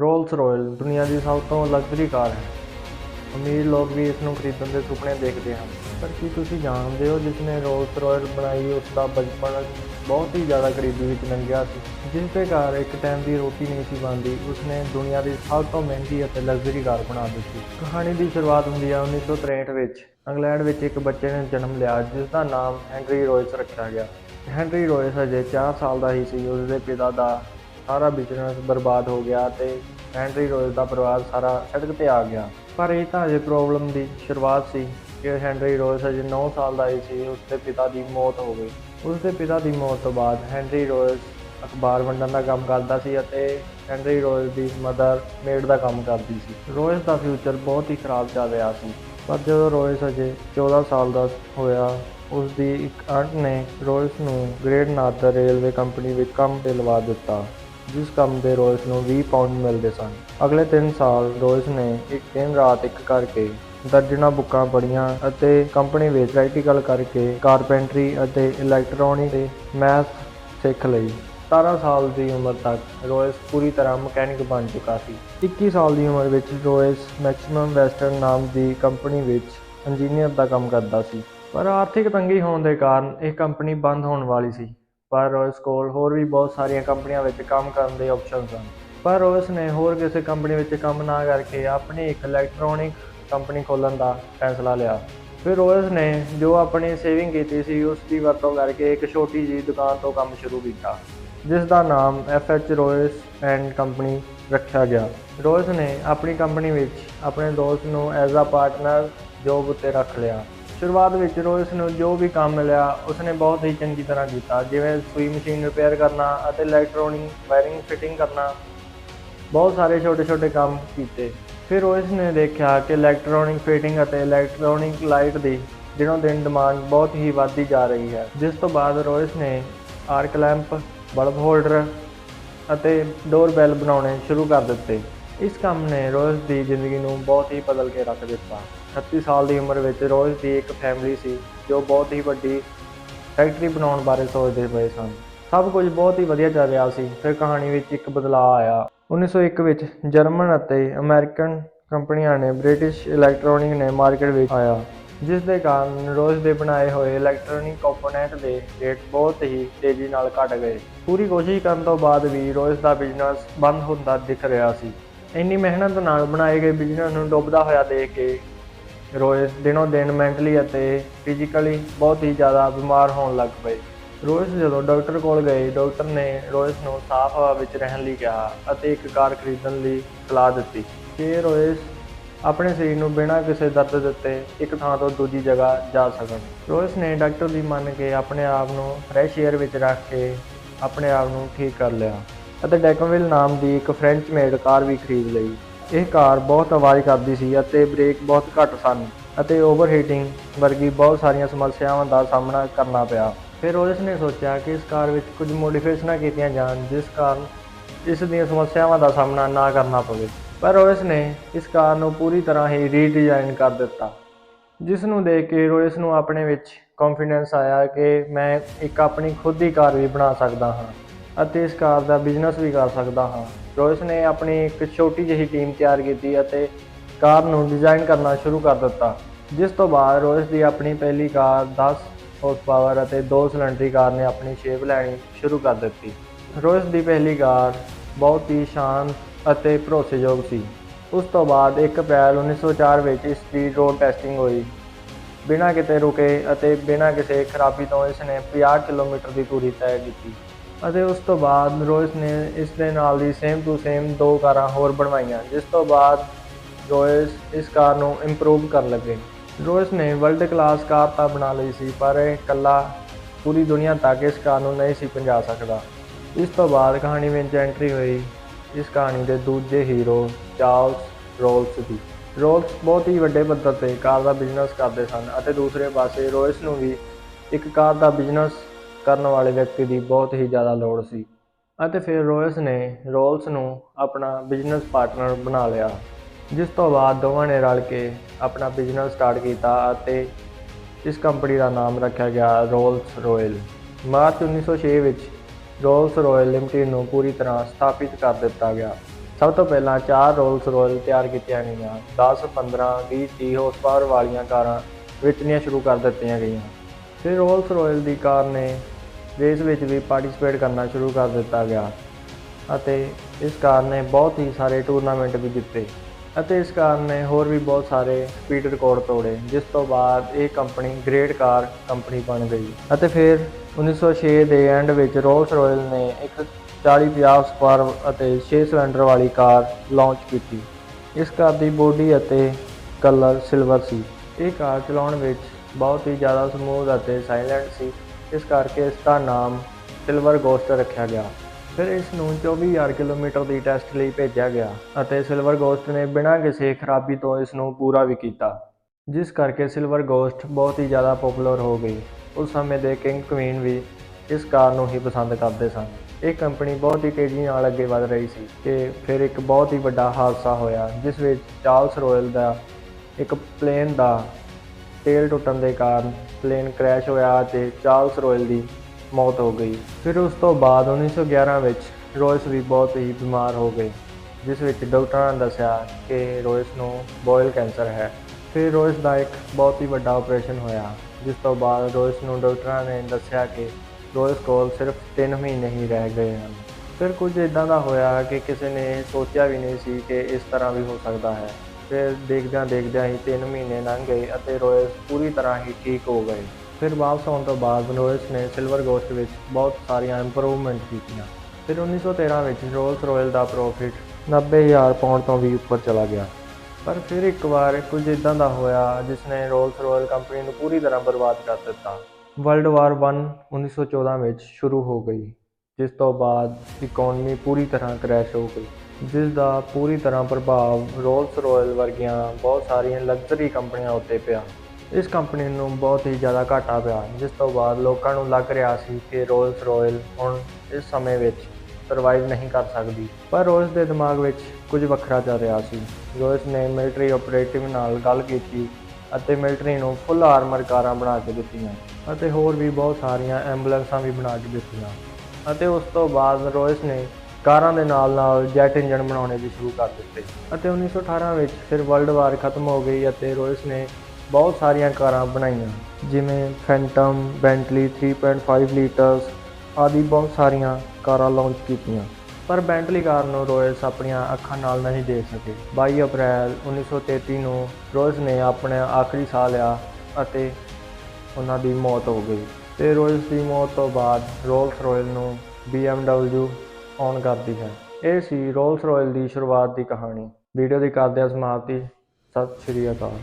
Rolls royal ਦੁਨੀਆ ਦੀ ਸਭ ਤੋਂ ਲਗਜ਼ਰੀ ਕਾਰ ਹੈ। ਅਮੀਰ ਲੋਕ ਵੀ ਇਸ ਨੂੰ ਖਰੀਦਣ ਦੇ ਸੁਪਨੇ ਦੇਖਦੇ ਹਨ। ਪਰ ਕੀ ਤੁਸੀਂ ਜਾਣਦੇ ਹੋ ਜਿਸ ਨੇ ਰੋਲਸ ਰਾਇਲ ਬਣਾਈ, ਉਸ ਦਾ ਬਚਪਨ ਬਹੁਤ ਹੀ ਜ਼ਿਆਦਾ ਗਰੀਬੀ ਵਿੱਚ ਲੰਘਿਆ ਸੀ। ਜਿਸ ਦੇ ਘਰ ਇੱਕ ਟਾਈਮ ਦੀ ਰੋਟੀ ਨਹੀਂ ਸੀ ਬਣਦੀ ਉਸ ਨੇ ਦੁਨੀਆ ਦੀ ਸਭ ਤੋਂ ਮਹਿੰਗੀ ਅਤੇ ਲਗਜ਼ਰੀ ਕਾਰ ਬਣਾ ਦਿੱਤੀ। ਕਹਾਣੀ ਦੀ ਸ਼ੁਰੂਆਤ ਹੁੰਦੀ ਹੈ 1963 ਵਿੱਚ। ਇੰਗਲੈਂਡ ਵਿੱਚ ਇੱਕ ਬੱਚੇ ਨੇ ਜਨਮ ਲਿਆ, ਜਿਸ ਦਾ ਨਾਮ ਹੈਨਰੀ ਰੋਇਸ ਰੱਖਿਆ ਗਿਆ। ਹੈਨਰੀ ਰੋਇਸ ਅਜੇ 4 ਸਾਲ ਦਾ ਹੀ ਸੀ ਉਸ ਦੇ ਪਿਤਾ ਦਾ ਸਾਰਾ ਬਿਜ਼ਨਸ ਬਰਬਾਦ ਹੋ ਗਿਆ ਤੇ ਹੈਨਰੀ ਰੋਇਸ ਦਾ ਪਰਿਵਾਰ ਸਾਰਾ ਸੜਕ ਤੇ ਆ ਗਿਆ। ਪਰ ਇਹ ਤਾਂ ਅਜੇ ਪ੍ਰੋਬਲਮ ਦੀ ਸ਼ੁਰੂਆਤ ਸੀ ਕਿ ਹੈਨਰੀ ਰੋਇਸ ਅਜੇ 9 ਸਾਲ ਦਾ ਹੀ ਸੀ ਉਸ ਦੇ ਪਿਤਾ ਦੀ ਮੌਤ ਹੋ ਗਈ। ਉਸ ਦੇ ਪਿਤਾ ਦੀ ਮੌਤ ਤੋਂ ਬਾਅਦ ਹੈਨਰੀ ਰੋਇਸ ਅਖਬਾਰ ਵੰਡਣ ਦਾ ਕੰਮ ਕਰਦਾ ਸੀ ਅਤੇ ਹੈਨਰੀ ਰੋਇਸ ਦੀ ਮਦਰ ਮੇਡ ਦਾ ਕੰਮ ਕਰਦੀ ਸੀ। ਰੋਇਸ ਦਾ ਫਿਊਚਰ ਬਹੁਤ ਹੀ ਖਰਾਬ ਚੱਲ ਰਿਹਾ ਸੀ, ਪਰ ਜਦੋਂ ਰੋਇਸ ਅਜੇ 14 ਸਾਲ ਦਾ ਹੋਇਆ ਉਸ ਦੀ ਇੱਕ ਆਂਟ ਨੇ ਰੋਇਸ ਨੂੰ ਗ੍ਰੇਟ ਨਾਰਦਰ ਰੇਲਵੇ ਕੰਪਨੀ ਵਿੱਚ ਕੰਮ ਤੇ ਲਵਾ ਦਿੱਤਾ। ਜਿਸ ਕੰਮ ਦੇ ਰੋਇਸ ਨੂੰ 20 ਪਾਉਂਡ ਮਿਲਦੇ ਸਨ। ਅਗਲੇ 3 ਸਾਲ ਰੋਇਸ ਨੇ ਇੱਕ ਦਿਨ ਰਾਤ ਇੱਕ ਕਰਕੇ ਦਰਜਨਾਂ ਬੁੱਕਾਂ ਪੜ੍ਹੀਆਂ ਅਤੇ ਕੰਪਨੀ ਵਿੱਚ ਪ੍ਰੈਕਟੀਕਲ ਕਰਕੇ ਕਾਰਪੈਂਟਰੀ ਅਤੇ ਇਲੈਕਟ੍ਰੋਨਿਕ ਤੇ ਮੈਥ ਸਿੱਖ ਲਈ। 17 ਸਾਲ ਦੀ ਉਮਰ ਤੱਕ ਰੋਇਸ ਪੂਰੀ ਤਰ੍ਹਾਂ ਮਕੈਨਿਕ ਬਣ ਚੁੱਕਾ ਸੀ। 21 ਸਾਲ ਦੀ ਉਮਰ ਵਿੱਚ ਰੋਇਸ ਮੈਕਸਿਮਮ ਵੈਸਟਰਨ ਨਾਮ ਦੀ ਕੰਪਨੀ ਵਿੱਚ ਇੰਜੀਨੀਅਰ ਦਾ ਕੰਮ ਕਰਦਾ ਸੀ। ਪਰ ਆਰਥਿਕ ਤੰਗੀ ਹੋਣ ਦੇ ਕਾਰਨ ਇਹ ਕੰਪਨੀ ਬੰਦ ਹੋਣ ਵਾਲੀ ਸੀ। ਪਰ ਰੋਇਸ ਕੋਲ ਹੋਰ ਵੀ ਬਹੁਤ ਸਾਰੀਆਂ ਕੰਪਨੀਆਂ ਵਿੱਚ ਕੰਮ ਕਰਨ ਦੇ ਆਪਸ਼ਨ ਸਨ ਪਰ ਰੋਇਸ ਨੇ ਹੋਰ ਕਿਸੇ ਕੰਪਨੀ ਵਿੱਚ ਕੰਮ ਨਾ ਕਰਕੇ ਆਪਣੀ ਇੱਕ ਇਲੈਕਟ੍ਰੋਨਿਕ ਕੰਪਨੀ ਖੋਲ੍ਹਣ ਦਾ ਫੈਸਲਾ ਲਿਆ। ਫਿਰ ਰੋਇਸ ਨੇ ਜੋ ਆਪਣੀ ਸੇਵਿੰਗ ਕੀਤੀ ਸੀ, ਉਸ ਦੀ ਵਰਤੋਂ ਕਰਕੇ ਇੱਕ ਛੋਟੀ ਜਿਹੀ ਦੁਕਾਨ ਤੋਂ ਕੰਮ ਸ਼ੁਰੂ ਕੀਤਾ, ਜਿਸ ਦਾ ਨਾਮ ਐਫ.ਐਚ. ਰੋਇਸ ਐਂਡ ਕੰਪਨੀ ਰੱਖਿਆ ਗਿਆ। ਰੋਇਸ ਨੇ ਆਪਣੀ ਕੰਪਨੀ ਵਿੱਚ ਆਪਣੇ ਦੋਸਤ ਨੂੰ ਐਜ਼ ਅ ਪਾਰਟਨਰ ਜੋਬ ਉੱਤੇ ਰੱਖ ਲਿਆ। ਸ਼ੁਰੂਆਤ ਵਿੱਚ ਰੋਇਸ ਨੂੰ ਜੋ ਵੀ ਕੰਮ ਮਿਲਿਆ, ਉਸਨੇ ਬਹੁਤ ਹੀ ਚੰਗੀ ਤਰ੍ਹਾਂ ਕੀਤਾ। ਜਿਵੇਂ ਸੂਈ ਮਸ਼ੀਨ ਰਿਪੇਅਰ ਕਰਨਾ ਅਤੇ ਇਲੈਕਟ੍ਰੋਨਿਕ ਵਾਇਰਿੰਗ ਫਿਟਿੰਗ ਕਰਨਾ, ਬਹੁਤ ਸਾਰੇ ਛੋਟੇ-ਛੋਟੇ ਕੰਮ ਕੀਤੇ। ਫਿਰ ਰੋਇਸ ਨੇ ਦੇਖਿਆ ਕਿ ਇਲੈਕਟ੍ਰੋਨਿਕ ਫਿਟਿੰਗ ਅਤੇ ਇਲੈਕਟ੍ਰੋਨਿਕ ਲਾਈਟ ਦੀ ਦਿਨੋਂ ਦਿਨ ਡਿਮਾਂਡ ਬਹੁਤ ਹੀ ਵੱਧਦੀ ਜਾ ਰਹੀ ਹੈ। ਜਿਸ ਤੋਂ ਬਾਅਦ ਰੋਇਸ ਨੇ ਆਰਕ ਲੈਂਪ ਬਲਬ ਹੋਲਡਰ ਅਤੇ ਡੋਰ ਬੈਲ ਬਣਾਉਣੇ ਸ਼ੁਰੂ ਕਰ ਦਿੱਤੇ। ਇਸ ਕੰਮ ਨੇ ਰੋਇਸ ਦੀ ਜ਼ਿੰਦਗੀ ਨੂੰ ਬਹੁਤ ਹੀ ਬਦਲ ਕੇ ਰੱਖ ਦਿੱਤਾ। 36 ਸਾਲ ਦੀ ਉਮਰ ਵਿੱਚ ਰੋਇਸ ਦੀ ਇੱਕ ਫੈਮਿਲੀ ਸੀ, ਜੋ ਬਹੁਤ ਹੀ ਵੱਡੀ ਫੈਕਟਰੀ ਬਣਾਉਣ ਬਾਰੇ ਸੋਚਦੇ ਪਏ ਸਨ। ਸਭ ਕੁਝ ਬਹੁਤ ਹੀ ਵਧੀਆ ਚੱਲ ਰਿਹਾ ਸੀ, ਫਿਰ ਕਹਾਣੀ ਵਿੱਚ ਇੱਕ ਬਦਲਾਅ ਆਇਆ। 1901 ਵਿੱਚ ਜਰਮਨ ਅਤੇ ਅਮਰੀਕਨ ਕੰਪਨੀਆਂ ਨੇ ਬ੍ਰਿਟਿਸ਼ ਇਲੈਕਟ੍ਰੋਨਿਕ ਨੇ ਮਾਰਕੀਟ ਵਿੱਚ ਆਇਆ, ਜਿਸ ਦੇ ਕਾਰਨ ਰੋਜ਼ ਦੇ ਬਣਾਏ ਹੋਏ ਇਲੈਕਟ੍ਰੋਨਿਕ ਕੰਪੋਨੈਂਟ ਦੇ ਰੇਟ ਬਹੁਤ ਹੀ ਤੇਜ਼ੀ ਨਾਲ ਘਟ ਗਏ। ਪੂਰੀ ਕੋਸ਼ਿਸ਼ ਕਰਨ ਤੋਂ ਬਾਅਦ ਵੀ ਰੋਜ਼ ਦਾ ਬਿਜ਼ਨਸ ਬੰਦ ਹੁੰਦਾ ਦਿਖ ਰਿਹਾ ਸੀ। ਇੰਨੀ ਮਿਹਨਤ ਨਾਲ ਬਣਾਏ ਗਏ ਬਿਜ਼ਨਸ ਨੂੰ ਡੁੱਬਦਾ ਹੋਇਆ ਦੇਖ ਕੇ ਰੋਇਸ ਦਿਨੋਂ ਦਿਨ ਮੈਂਟਲੀ ਅਤੇ ਫਿਜ਼ੀਕਲੀ ਬਹੁਤ ਹੀ ਜ਼ਿਆਦਾ ਬਿਮਾਰ ਹੋਣ ਲੱਗ ਪਏ। ਰੋਇਸ ਜਦੋਂ ਡਾਕਟਰ ਕੋਲ ਗਏ, ਡਾਕਟਰ ਨੇ ਰੋਇਸ ਨੂੰ ਸਾਫ਼ ਹਵਾ ਵਿੱਚ ਰਹਿਣ ਲਈ ਕਿਹਾ ਅਤੇ ਇੱਕ ਕਾਰ ਖਰੀਦਣ ਲਈ ਸਲਾਹ ਦਿੱਤੀ ਕਿ ਰੋਇਸ ਆਪਣੇ ਸਰੀਰ ਨੂੰ ਬਿਨਾਂ ਕਿਸੇ ਦਰਦ ਦਿੱਤੇ ਇੱਕ ਥਾਂ ਤੋਂ ਦੂਜੀ ਜਗ੍ਹਾ ਜਾ ਸਕਣ। ਰੋਇਸ ਨੇ ਡਾਕਟਰ ਦੀ ਮੰਨ ਕੇ ਆਪਣੇ ਆਪ ਨੂੰ ਫਰੈਸ਼ 에ਅਰ ਵਿੱਚ ਰੱਖ ਕੇ ਆਪਣੇ ਆਪ ਨੂੰ ਠੀਕ ਕਰ ਲਿਆ। ਅਤੇ ਡੈਕੋਵਿਲ ਨਾਮ ਦੀ ਇੱਕ ਫ੍ਰੈਂਚ ਮੇਡ ਕਾਰ ਵੀ ਖਰੀਦ ਲਈ। ਇਹ ਕਾਰ ਬਹੁਤ ਆਵਾਜ਼ ਕਰਦੀ ਸੀ ਅਤੇ ਬ੍ਰੇਕ ਬਹੁਤ ਘੱਟ ਸਨ ਅਤੇ ਓਵਰਹੀਟਿੰਗ ਵਰਗੀ ਬਹੁਤ ਸਾਰੀਆਂ ਸਮੱਸਿਆਵਾਂ ਦਾ ਸਾਹਮਣਾ ਕਰਨਾ ਪਿਆ। ਫਿਰ ਉਸ ਨੇ ਸੋਚਿਆ ਕਿ ਇਸ ਕਾਰ ਵਿੱਚ ਕੁਝ ਮੋਡੀਫਿਕੇਸ਼ਨਾਂ ਕੀਤੀਆਂ ਜਾਣ, ਜਿਸ ਕਾਰਨ ਇਸ ਦੀਆਂ ਸਮੱਸਿਆਵਾਂ ਦਾ ਸਾਹਮਣਾ ਨਾ ਕਰਨਾ ਪਵੇ। ਪਰ ਰੋਇਸ ਨੇ ਇਸ ਕਾਰ ਨੂੰ ਪੂਰੀ ਤਰ੍ਹਾਂ ਹੀ ਰੀਡਿਜ਼ਾਈਨ ਕਰ ਦਿੱਤਾ, ਜਿਸ ਨੂੰ ਦੇਖ ਕੇ ਰੋਇਸ ਨੂੰ ਆਪਣੇ ਵਿੱਚ ਕੌਨਫੀਡੈਂਸ ਆਇਆ ਕਿ ਮੈਂ ਇੱਕ ਆਪਣੀ ਖੁਦ ਦੀ ਕਾਰ ਵੀ ਬਣਾ ਸਕਦਾ ਹਾਂ। ਅਤੇ ਇਸ ਕਾਰ ਦਾ ਬਿਜ਼ਨਸ ਵੀ ਕਰ ਸਕਦਾ ਹਾਂ। ਰੋਇਸ ਨੇ ਆਪਣੀ ਇੱਕ ਛੋਟੀ ਜਿਹੀ ਟੀਮ ਤਿਆਰ ਕੀਤੀ ਅਤੇ ਕਾਰ ਨੂੰ ਡਿਜ਼ਾਈਨ ਕਰਨਾ ਸ਼ੁਰੂ ਕਰ ਦਿੱਤਾ। ਜਿਸ ਤੋਂ ਬਾਅਦ ਰੋਇਸ ਦੀ ਆਪਣੀ ਪਹਿਲੀ ਕਾਰ 10 ਹਾਰਸ ਪਾਵਰ ਅਤੇ 2 ਸਿਲੰਡਰੀ ਕਾਰ ਨੇ ਆਪਣੀ ਸ਼ੇਪ ਲੈਣੀ ਸ਼ੁਰੂ ਕਰ ਦਿੱਤੀ। ਰੋਇਸ ਦੀ ਪਹਿਲੀ ਕਾਰ ਬਹੁਤ ਹੀ ਸ਼ਾਂਤ ਅਤੇ ਭਰੋਸੇਯੋਗ ਸੀ। ਉਸ ਤੋਂ ਬਾਅਦ 1 ਅਪ੍ਰੈਲ 1904 ਵਿੱਚ ਇਸ ਦੀ ਰੋਡ ਟੈਸਟਿੰਗ ਹੋਈ। ਬਿਨਾਂ ਕਿਤੇ ਰੁਕੇ ਅਤੇ ਬਿਨਾਂ ਕਿਸੇ ਖਰਾਬੀ ਤੋਂ ਇਸ ਨੇ 50 ਕਿਲੋਮੀਟਰ ਦੀ ਦੂਰੀ ਤੈਅ ਕੀਤੀ। ਅਤੇ ਉਸ ਤੋਂ ਬਾਅਦ ਰੋਇਸ ਨੇ ਇਸ ਦੇ ਨਾਲ ਦੀ ਸੇਮ ਟੂ ਸੇਮ ਦੋ ਕਾਰਾਂ ਹੋਰ ਬਣਵਾਈਆਂ, ਜਿਸ ਤੋਂ ਬਾਅਦ ਰੋਇਸ ਇਸ ਕਾਰ ਨੂੰ ਇੰਪਰੂਵ ਕਰਨ ਲੱਗੇ। ਰੋਇਸ ਨੇ ਵਰਲਡ ਕਲਾਸ ਕਾਰ ਤਾਂ ਬਣਾ ਲਈ ਸੀ, ਪਰ ਇਹ ਇਕੱਲਾ ਪੂਰੀ ਦੁਨੀਆ ਤੱਕ ਇਸ ਕਾਰ ਨੂੰ ਨਹੀਂ ਸੀ ਪਹੁੰਚਾ ਸਕਦਾ। ਇਸ ਤੋਂ ਬਾਅਦ ਕਹਾਣੀ ਵਿੱਚ ਐਂਟਰੀ ਹੋਈ ਇਸ ਕਹਾਣੀ ਦੇ ਦੂਜੇ ਹੀਰੋ ਚਾਰਲਸ ਰੋਲਸ ਦੀ। ਰੋਲਸ ਬਹੁਤ ਹੀ ਵੱਡੇ ਪੱਧਰ ਤੇ ਕਾਰ ਦਾ ਬਿਜ਼ਨਸ ਕਰਦੇ ਸਨ ਅਤੇ ਦੂਸਰੇ ਪਾਸੇ ਰੋਇਸ ਨੂੰ ਵੀ ਇੱਕ ਕਾਰ ਦਾ ਬਿਜ਼ਨਸ ਕਰਨ ਵਾਲੇ ਵਿਅਕਤੀ ਦੀ ਬਹੁਤ ਹੀ ਜ਼ਿਆਦਾ ਲੋੜ ਸੀ ਅਤੇ ਫਿਰ ਰੋਇਸ ਨੇ ਰੋਲਸ ਨੂੰ ਆਪਣਾ ਬਿਜ਼ਨਸ ਪਾਰਟਨਰ ਬਣਾ ਲਿਆ, ਜਿਸ ਤੋਂ ਬਾਅਦ ਦੋਵਾਂ ਨੇ ਰਲ ਕੇ ਆਪਣਾ ਬਿਜ਼ਨਸ ਸਟਾਰਟ ਕੀਤਾ ਅਤੇ ਇਸ ਕੰਪਨੀ ਦਾ ਨਾਮ ਰੱਖਿਆ ਗਿਆ ਰੋਲਸ ਰੋਇਲ। ਮਾਰਚ 1906 ਵਿੱਚ ਰੋਲਸ ਰੋਇਲ ਲਿਮਟਿਡ ਨੂੰ ਪੂਰੀ ਤਰ੍ਹਾਂ ਸਥਾਪਿਤ ਕਰ ਦਿੱਤਾ ਗਿਆ। ਸਭ ਤੋਂ ਪਹਿਲਾਂ ਚਾਰ ਰੋਲਸ ਰੋਇਲ ਤਿਆਰ ਕੀਤੀਆਂ ਗਈਆਂ। 10 15 20 30 ਹਾਰਸ ਪਾਵਰ ਵਾਲੀਆਂ ਕਾਰਾਂ ਵੇਚਣੀਆਂ ਸ਼ੁਰੂ ਕਰ ਦਿੱਤੀਆਂ ਗਈਆਂ। ਫਿਰ ਰੋਲਸ ਰੋਇਲ ਦੀ ਕਾਰ ਨੇ ਰੇਸ ਵਿੱਚ ਵੀ ਪਾਰਟਿਸਿਪੇਟ ਕਰਨਾ ਸ਼ੁਰੂ ਕਰ ਦਿੱਤਾ ਗਿਆ ਅਤੇ ਇਸ ਕਾਰ ਨੇ ਬਹੁਤ ਹੀ ਸਾਰੇ ਟੂਰਨਾਮੈਂਟ ਵੀ ਜਿੱਤੇ ਅਤੇ ਇਸ ਕਾਰ ਨੇ ਹੋਰ ਵੀ ਬਹੁਤ ਸਾਰੇ ਸਪੀਡ ਰਿਕਾਰਡ ਤੋੜੇ, ਜਿਸ ਤੋਂ ਬਾਅਦ ਇਹ ਕੰਪਨੀ ਗ੍ਰੇਟ ਕਾਰ ਕੰਪਨੀ ਬਣ ਗਈ ਅਤੇ ਫਿਰ 1906 ਦੇ ਐਂਡ ਵਿੱਚ ਰੋਲਸ ਰਾਇਲ ਨੇ ਇੱਕ 40-50 ਸਪਾਰ ਅਤੇ 6 ਸਿਲੰਡਰ ਵਾਲੀ ਕਾਰ ਲਾਂਚ ਕੀਤੀ। ਇਸ ਕਾਰ ਦੀ ਬੋਡੀ ਅਤੇ ਕਲਰ ਸਿਲਵਰ ਸੀ। ਇਹ ਕਾਰ ਚਲਾਉਣ ਵਿੱਚ ਬਹੁਤ ਹੀ ਜ਼ਿਆਦਾ ਸਮੂਥ ਅਤੇ ਸਾਇਲੈਂਟ ਸੀ। ਇਸ ਕਰਕੇ ਇਸ ਦਾ ਨਾਮ ਸਿਲਵਰ ਗੋਸਟ ਰੱਖਿਆ ਗਿਆ। ਫਿਰ ਇਸ ਨੂੰ 24000 ਕਿਲੋਮੀਟਰ ਦੀ ਟੈਸਟ ਲਈ ਭੇਜਿਆ ਗਿਆ ਅਤੇ ਸਿਲਵਰ ਗੋਸਟ ਨੇ ਬਿਨਾਂ ਕਿਸੇ ਖਰਾਬੀ ਤੋਂ ਇਸ ਨੂੰ ਪੂਰਾ ਵੀ ਕੀਤਾ, ਜਿਸ ਕਰਕੇ ਸਿਲਵਰ ਗੋਸਟ ਬਹੁਤ ਹੀ ਜ਼ਿਆਦਾ ਪਪੂਲਰ ਹੋ ਗਈ। ਉਸ ਸਮੇਂ ਦੇ ਕਿੰਗ ਕੁਈਨ ਵੀ ਇਸ ਕਾਰ ਨੂੰ ਹੀ ਪਸੰਦ ਕਰਦੇ ਸਨ। ਇਹ ਕੰਪਨੀ ਬਹੁਤ ਹੀ ਤੇਜ਼ੀ ਨਾਲ ਅੱਗੇ ਵਧ ਰਹੀ ਸੀ ਤੇ ਫਿਰ ਇੱਕ ਬਹੁਤ ਹੀ ਵੱਡਾ ਹਾਦਸਾ ਹੋਇਆ, ਜਿਸ ਵਿੱਚ ਚਾਰਲਸ ਰੋਇਲ ਦਾ ਇੱਕ ਪਲੇਨ ਦਾ ਤੇਲ ਟੁੱਟਣ ਦੇ ਕਾਰਨ ਪਲੇਨ ਕ੍ਰੈਸ਼ ਹੋਇਆ ਅਤੇ ਚਾਰਲਸ ਰੋਇਲ ਦੀ ਮੌਤ ਹੋ ਗਈ। ਫਿਰ ਉਸ ਤੋਂ ਬਾਅਦ 1911 ਵਿੱਚ ਰੋਇਸ ਵੀ ਬਹੁਤ ਹੀ ਬਿਮਾਰ ਹੋ ਗਏ, ਜਿਸ ਵਿੱਚ ਡਾਕਟਰਾਂ ਨੇ ਦੱਸਿਆ ਕਿ ਰੋਇਸ ਨੂੰ ਬੋਇਲ ਕੈਂਸਰ ਹੈ। ਫਿਰ ਰੋਇਸ ਦਾ ਇੱਕ ਬਹੁਤ ਹੀ ਵੱਡਾ ਆਪਰੇਸ਼ਨ ਹੋਇਆ, ਜਿਸ ਤੋਂ ਬਾਅਦ ਰੋਇਸ ਨੂੰ ਡਾਕਟਰਾਂ ਨੇ ਦੱਸਿਆ ਕਿ ਰੋਇਸ ਕੋਲ ਸਿਰਫ 3 ਮਹੀਨੇ ਹੀ ਰਹਿ ਗਏ ਹਨ। ਫਿਰ ਕੁਝ ਇਦਾਂ ਦਾ ਹੋਇਆ ਕਿ ਕਿਸੇ ਨੇ ਸੋਚਿਆ ਵੀ ਨਹੀਂ ਸੀ ਕਿ ਇਸ ਤਰ੍ਹਾਂ ਵੀ ਹੋ ਸਕਦਾ ਹੈ। ਫਿਰ ਦੇਖਦਿਆਂ ਦੇਖਦਿਆਂ ਹੀ 3 ਮਹੀਨੇ ਲੰਘ ਗਏ ਅਤੇ ਰੋਇਸ ਪੂਰੀ ਤਰ੍ਹਾਂ ਹੀ ਠੀਕ ਹੋ ਗਏ। ਫਿਰ ਵਾਪਸ ਆਉਣ ਤੋਂ ਬਾਅਦ ਰੋਇਸ ਨੇ ਸਿਲਵਰ ਗੋਸਟ ਵਿੱਚ ਬਹੁਤ ਸਾਰੀਆਂ ਇੰਪਰੂਵਮੈਂਟ ਕੀਤੀਆਂ। ਫਿਰ 1913 ਵਿੱਚ ਰੋਲਸ ਰਾਇਲ ਦਾ ਪ੍ਰੋਫਿਟ 90000 ਪਾਉਂਡ ਤੋਂ ਵੀ ਉੱਪਰ ਚਲਾ ਗਿਆ। ਪਰ ਫਿਰ ਇੱਕ ਵਾਰ ਕੁਝ ਇਦਾਂ ਦਾ ਹੋਇਆ ਜਿਸ ਨੇ ਰੋਲਸ ਰਾਇਲ ਕੰਪਨੀ ਨੂੰ ਪੂਰੀ ਤਰ੍ਹਾਂ ਬਰਬਾਦ ਕਰ ਦਿੱਤਾ। ਵਰਲਡ ਵਾਰ 1 1914 ਵਿੱਚ ਸ਼ੁਰੂ ਹੋ ਗਈ, ਜਿਸ ਤੋਂ ਬਾਅਦ ਇਕਨੋਮੀ ਪੂਰੀ ਤਰ੍ਹਾਂ ਕ੍ਰੈਸ਼ ਹੋ ਗਈ। ਜਿਸ ਦਾ ਪੂਰੀ ਤਰ੍ਹਾਂ ਪ੍ਰਭਾਵ ਰੋਲਸ ਰਾਇਲ ਵਰਗੀਆਂ ਬਹੁਤ ਸਾਰੀਆਂ ਲਗਜ਼ਰੀ ਕੰਪਨੀਆਂ ਉੱਤੇ ਪਿਆ। ਇਸ ਕੰਪਨੀ ਨੂੰ ਬਹੁਤ ਹੀ ਜ਼ਿਆਦਾ ਘਾਟਾ ਪਿਆ, ਜਿਸ ਤੋਂ ਬਾਅਦ ਲੋਕਾਂ ਨੂੰ ਲੱਗ ਰਿਹਾ ਸੀ ਕਿ ਰੋਲਸ ਰਾਇਲ ਹੁਣ ਇਸ ਸਮੇਂ ਵਿੱਚ ਸਰਵਾਈਵ ਨਹੀਂ ਕਰ ਸਕਦੀ। ਪਰ ਰੋਇਸ ਦੇ ਦਿਮਾਗ ਵਿੱਚ ਕੁਝ ਵੱਖਰਾ ਚੱਲ ਰਿਹਾ ਸੀ। ਰੋਇਸ ਨੇ ਮਿਲਟਰੀ ਆਪਰੇਟਿਵ ਨਾਲ ਗੱਲ ਕੀਤੀ ਅਤੇ ਮਿਲਟਰੀ ਨੂੰ ਫੁੱਲ ਆਰਮਰ ਕਾਰਾਂ ਬਣਾ ਕੇ ਦਿੱਤੀਆਂ ਅਤੇ ਹੋਰ ਵੀ ਬਹੁਤ ਸਾਰੀਆਂ ਐਂਬੂਲੈਂਸਾਂ ਵੀ ਬਣਾ ਕੇ ਦਿੱਤੀਆਂ। ਅਤੇ ਉਸ ਤੋਂ ਬਾਅਦ ਰੋਇਸ ਨੇ ਕਾਰਾਂ ਦੇ ਨਾਲ ਨਾਲ ਜੈਟ ਇੰਜਣ ਬਣਾਉਣੇ ਵੀ ਸ਼ੁਰੂ ਕਰ ਦਿੱਤੇ। ਅਤੇ 1918 ਵਿੱਚ ਫਿਰ ਵਰਲਡ ਵਾਰ ਖਤਮ ਹੋ ਗਈ ਅਤੇ ਰੋਇਸ ਨੇ ਬਹੁਤ ਸਾਰੀਆਂ ਕਾਰਾਂ ਬਣਾਈਆਂ, ਜਿਵੇਂ ਫੈਂਟਮ ਬੈਂਟਲੀ 3.5 ਲੀਟਰਸ ਆਦਿ ਬਹੁਤ ਸਾਰੀਆਂ ਕਾਰਾਂ ਲਾਂਚ ਕੀਤੀਆਂ। ਪਰ ਬੈਂਟਲੀ ਕਾਰ ਨੂੰ ਰੋਇਲਸ ਆਪਣੀਆਂ ਅੱਖਾਂ ਨਾਲ ਨਹੀਂ ਦੇਖ ਸਕੇ। 22 ਅਪ੍ਰੈਲ 1933 ਨੂੰ ਰੋਇਲਸ ਨੇ ਆਪਣਾ ਆਖਰੀ ਸਾਹ ਲਿਆ ਅਤੇ ਉਹਨਾਂ ਦੀ ਮੌਤ ਹੋ ਗਈ। ਤੇ ਰੋਇਲਸ ਦੀ ਮੌਤ ਤੋਂ ਬਾਅਦ ਰੋਲਸ ਰੋਇਲ ਨੂੰ BMW ਔਨ ਕਰਦੀ ਹੈ। ਇਹ ਸੀ ਰੋਲਸ ਰਾਇਲ ਦੀ ਸ਼ੁਰੂਆਤ ਦੀ ਕਹਾਣੀ। ਵੀਡੀਓ ਦੀ ਕਰਦੇ ਹਾਂ ਸਮਾਪਤੀ। ਸਤਿ ਸ਼੍ਰੀ ਅਕਾਲ।